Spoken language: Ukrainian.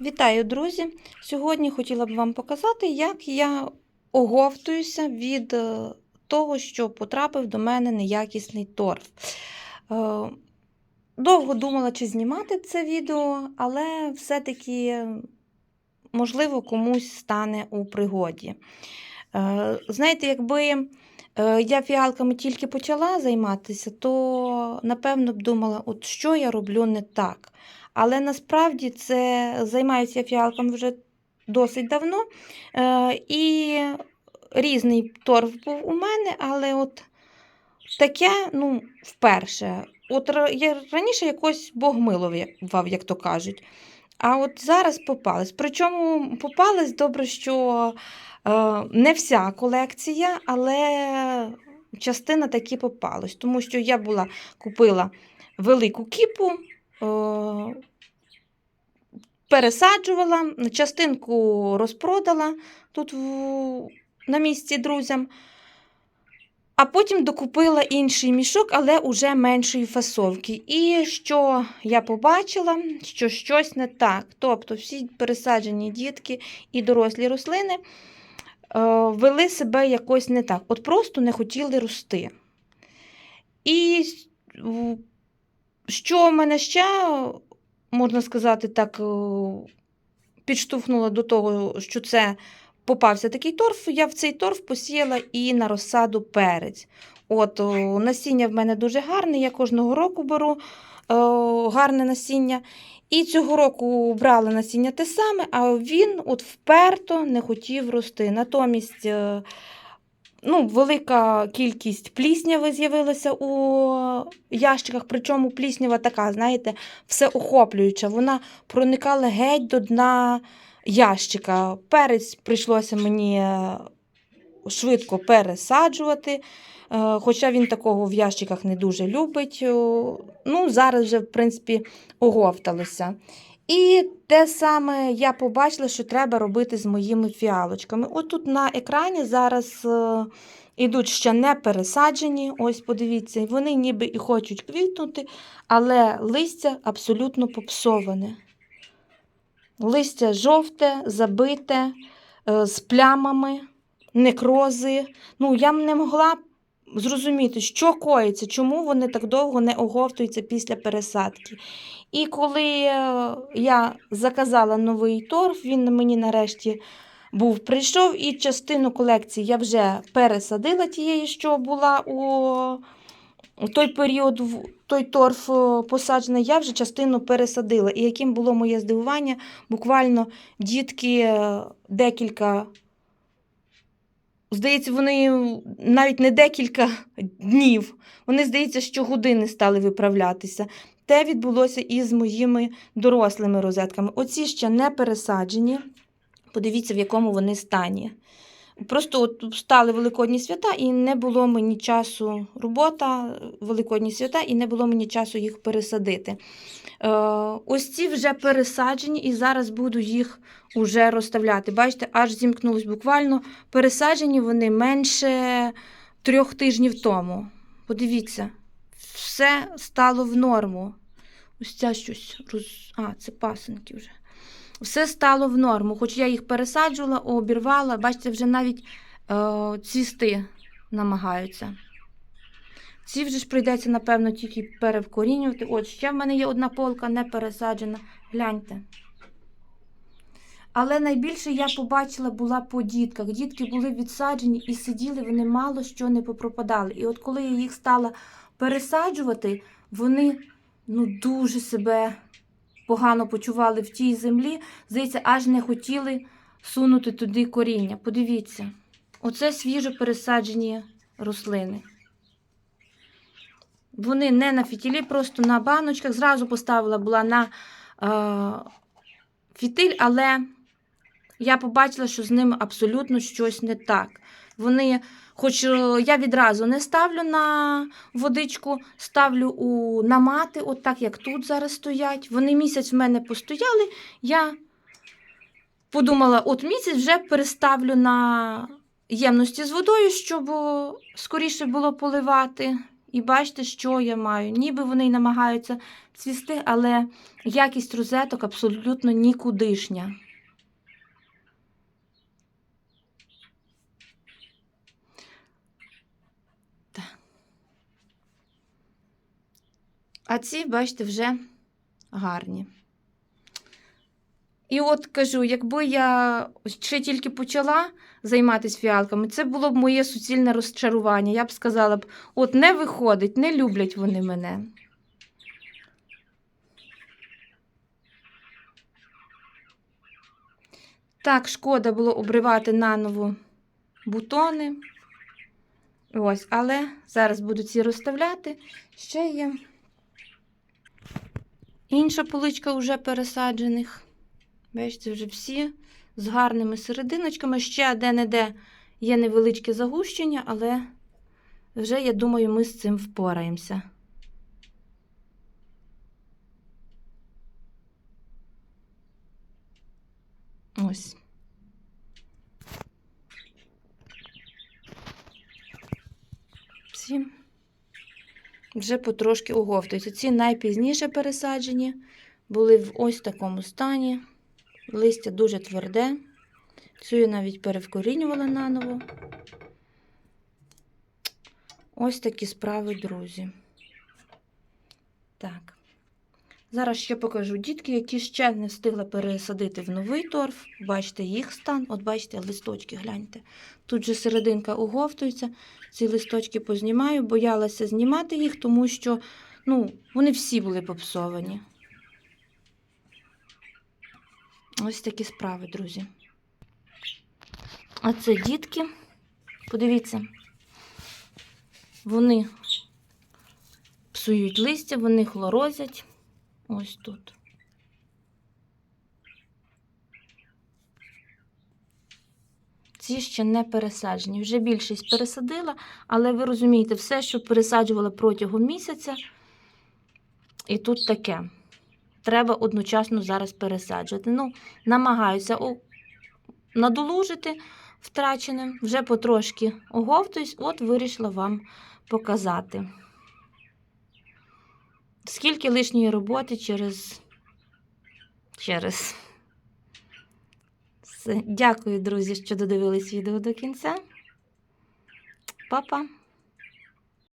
Вітаю, друзі! Сьогодні хотіла б вам показати, як я оговтуюся від е, того, що потрапив до мене неякісний торф. Е, Довго думала, чи знімати це відео, але все-таки, можливо, комусь стане у пригоді. Е, Знаєте, якби я фіалками тільки почала займатися, то напевно б думала, от що я роблю не так. Але насправді це займаюся я фіалками вже досить давно. Е, і різний торф був у мене, але от таке, ну, вперше. От я раніше якось Бог милував, як то кажуть. А от зараз попалась. Причому попалась добре, що е, не вся колекція, але частина таки попалась. Тому що я була купила велику кіпу, пересаджувала, частинку розпродала тут в, на місці друзям. А потім докупила інший мішок, але уже меншої фасовки. І що я побачила, що щось не так. Тобто всі пересаджені дітки і дорослі рослини е, вели себе якось не так. От просто не хотіли рости. І в- мене ще, можна сказати, так е, підштовхнуло до того, що це попався такий торф, я в цей торф посіяла і на розсаду перець. От, насіння в мене дуже гарне, я кожного року беру о, гарне насіння. І цього року брала насіння те саме, а він от вперто не хотів рости. Натомість е, ну, велика кількість плісняви з'явилася у ящиках, причому пліснява така, знаєте, всеохоплююча. Вона проникала геть до дна ящика. Перець прийшлося мені е, швидко пересаджувати. е, Хоча він такого в ящиках не дуже любить. Ну, зараз вже, в принципі, оговталося. І те саме я побачила, що треба робити з моїми фіалочками. От тут на екрані зараз е, ідуть ще не пересаджені. Ось подивіться, вони ніби і хочуть квітнути, але листя абсолютно попсоване. Листя жовте, забите, е, з плямами, некрози. Ну, я не могла зрозуміти, що коїться, чому вони так довго не оговтуються після пересадки. І коли е, я заказала новий торф, він мені нарешті був прийшов, і частину колекції я вже пересадила тієї, що була у той період, той торф е, посаджений, я вже частину пересадила. І яким було моє здивування, буквально дітки е, декілька. Здається, вони навіть не декілька днів. Вони, здається, що години стали виправлятися. Те відбулося і з моїми дорослими розетками. Оці ще не пересаджені. Подивіться, в якому вони стані. Просто от стали великодні свята, і не було мені часу робота, великодні свята, і не було мені часу їх пересадити. Е, ось ці вже пересаджені, і зараз буду їх уже розставляти. Бачите, аж зімкнулось буквально пересаджені вони менше трьох тижнів тому. Подивіться, все стало в норму. Ось ця щось роз... А, це пасенки вже. Все стало в норму. Хоч я їх пересаджувала, обірвала, бачите, вже навіть е, цвісти намагаються. Ці вже ж прийдеться, напевно, тільки перевкорінювати. От ще в мене є одна полка не пересаджена. Гляньте. Але найбільше я побачила була по дітках. Дітки були відсаджені і сиділи, вони мало що не попропадали. І от коли я їх стала пересаджувати, вони ну, дуже себе погано почували в тій землі, здається, аж не хотіли сунути туди коріння. Подивіться, оце свіжо пересаджені рослини. Вони не на фітілі, просто на баночках. Зразу поставила була на е, фітиль, але я побачила, що з ними абсолютно щось не так. Вони, хоч е, я відразу не ставлю на водичку, ставлю у намати, от так як тут зараз стоять. Вони місяць в мене постояли. Я подумала, от місяць вже переставлю на ємності з водою, щоб скоріше було поливати. І бачите, що я маю. Ніби вони й намагаються цвісти, але якість розеток абсолютно нікудишня. А ці, бачите, вже гарні. І от кажу, якби я ще тільки почала займатися фіалками, це було б моє суцільне розчарування. Я б сказала б, от не виходить, не люблять вони мене. Так, шкода було обривати наново бутони. Ось, але зараз буду ці розставляти. Ще є інша поличка вже пересаджених. Бачите, вже всі з гарними серединочками. Ще де-не-де є невеличке загущення, але вже, я думаю, ми з цим впораємося. Ось. Всі вже потрошки оговтуються. Ці найпізніше пересаджені були в ось такому стані. Листя дуже тверде. Цю я навіть перевкорінювала наново. Ось такі справи, друзі. Так. Зараз ще покажу дітки, які ще не встигла пересадити в новий торф. Бачите їх стан. От бачите, листочки, гляньте. Тут же серединка оговтується. Ці листочки познімаю, боялася знімати їх, тому що ну, вони всі були попсовані. Ось такі справи, друзі. А це дітки. Подивіться, вони псують листя, вони хлорозять. Ось тут. Ці ще не пересаджені. Вже більшість пересадила, але ви розумієте, все, що пересаджувала протягом місяця, і тут таке. Треба одночасно зараз пересаджувати. Ну, намагаюся надолужити втраченим, вже потрошки оговтуюсь, от вирішила вам показати. Скільки лишньої роботи через. через. Дякую, друзі, що додивились відео до кінця. Па-па!